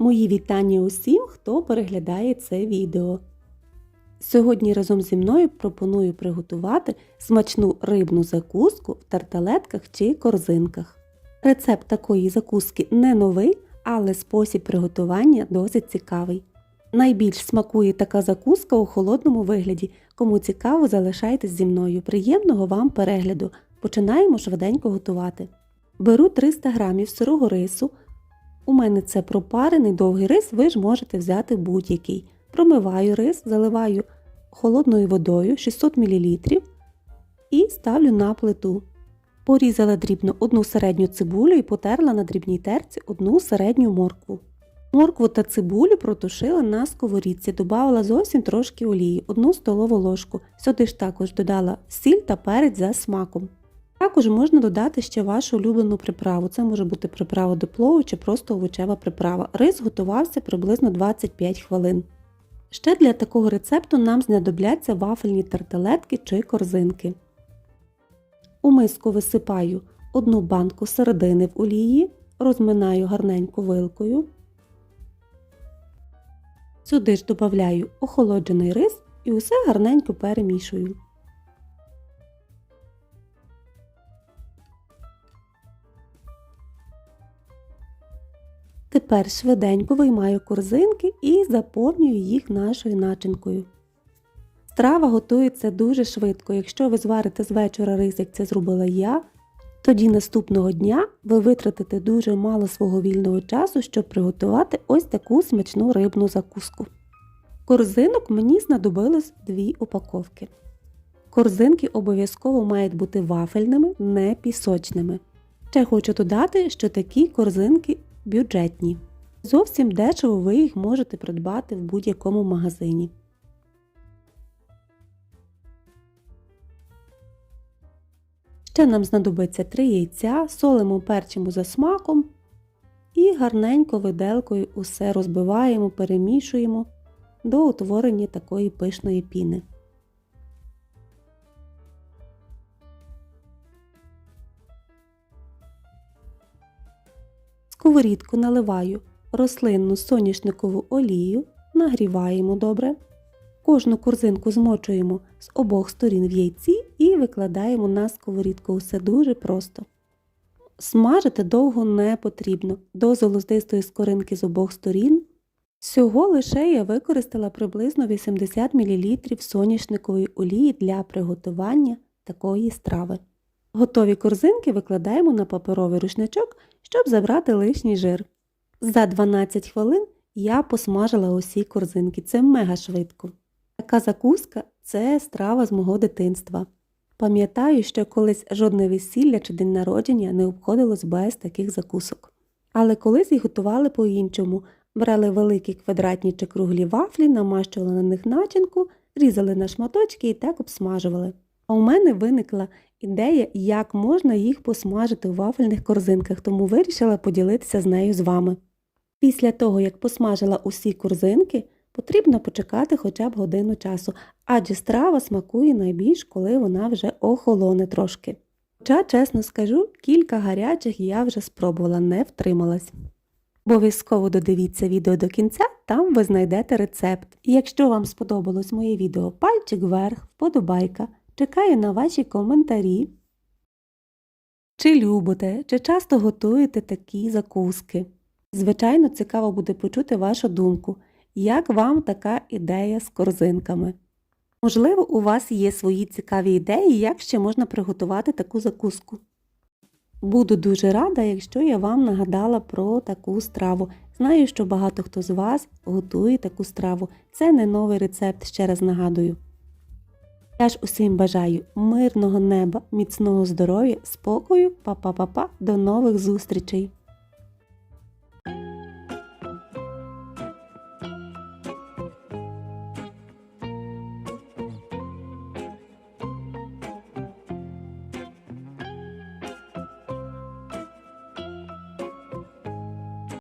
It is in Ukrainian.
Мої вітання усім, хто переглядає це відео. Сьогодні разом зі мною пропоную приготувати смачну рибну закуску в тарталетках чи корзинках. Рецепт такої закуски не новий, але спосіб приготування досить цікавий. Найбільш смакує така закуска у холодному вигляді. Кому цікаво, залишайтесь зі мною. Приємного вам перегляду. Починаємо швиденько готувати. Беру 300 г сирого рису. У мене це пропарений довгий рис, ви ж можете взяти будь-який. Промиваю рис, заливаю холодною водою 600 мл і ставлю на плиту. Порізала дрібно одну середню цибулю і потерла на дрібній терці одну середню моркву. Моркву та цибулю протушила на сковорідці, додала зовсім трошки олії, 1 столову ложку. Сюди ж також додала сіль та перець за смаком. Також можна додати ще вашу улюблену приправу. Це може бути приправа до плову чи просто овочева приправа. Рис готувався приблизно 25 хвилин. Ще для такого рецепту нам знадобляться вафельні тарталетки чи корзинки. У миску висипаю одну банку середини в олії, розминаю гарненько вилкою. Сюди ж додаю охолоджений рис і усе гарненько перемішую. Тепер швиденько виймаю корзинки і заповнюю їх нашою начинкою. Страва готується дуже швидко. Якщо ви зварите з вечора рис, як це зробила я, тоді наступного дня ви витратите дуже мало свого вільного часу, щоб приготувати ось таку смачну рибну закуску. Корзинок мені знадобилось дві упаковки. Корзинки обов'язково мають бути вафельними, не пісочними. Ще хочу додати, що такі корзинки бюджетні. Зовсім дешево ви їх можете придбати в будь-якому магазині. Ще нам знадобиться 3 яйця, солимо перчимо за смаком і гарненько виделкою усе розбиваємо, перемішуємо до утворення такої пишної піни. Сковорідку наливаю рослинну соняшникову олію, нагріваємо добре. Кожну корзинку змочуємо з обох сторін в яйці і викладаємо на сковорідку. Усе дуже просто. Смажити довго не потрібно. До золотистої скоринки з обох сторін. Всього лише я використала приблизно 80 мл соняшникової олії для приготування такої страви. Готові корзинки викладаємо на паперовий рушничок, щоб забрати лишній жир. За 12 хвилин я посмажила усі корзинки. Це мега швидко. Така закуска це страва з мого дитинства. Пам'ятаю, що колись жодне весілля чи день народження не обходилось без таких закусок. Але колись їх готували по-іншому. Брали великі квадратні чи круглі вафлі, намащували на них начинку, різали на шматочки і так обсмажували. А у мене виникла ідея, як можна їх посмажити у вафельних корзинках, тому вирішила поділитися з нею з вами. Після того, як посмажила усі корзинки, потрібно почекати хоча б годину часу, адже страва смакує найбільш, коли вона вже охолоне трошки. Хоча, чесно скажу, кілька гарячих я вже спробувала, не втрималась. Обов'язково додивіться відео до кінця, там ви знайдете рецепт. І якщо вам сподобалось моє відео, пальчик вверх, вподобайка. Чекаю на ваші коментарі. Чи любите, чи часто готуєте такі закуски? Звичайно, цікаво буде почути вашу думку, як вам така ідея з корзинками. Можливо, у вас є свої цікаві ідеї, як ще можна приготувати таку закуску. Буду дуже рада, якщо я вам нагадала про таку страву. Знаю, що багато хто з вас готує таку страву. Це не новий рецепт, ще раз нагадую. Я ж усім бажаю мирного неба, міцного здоров'я, спокою, па-па-па-па, до нових зустрічей!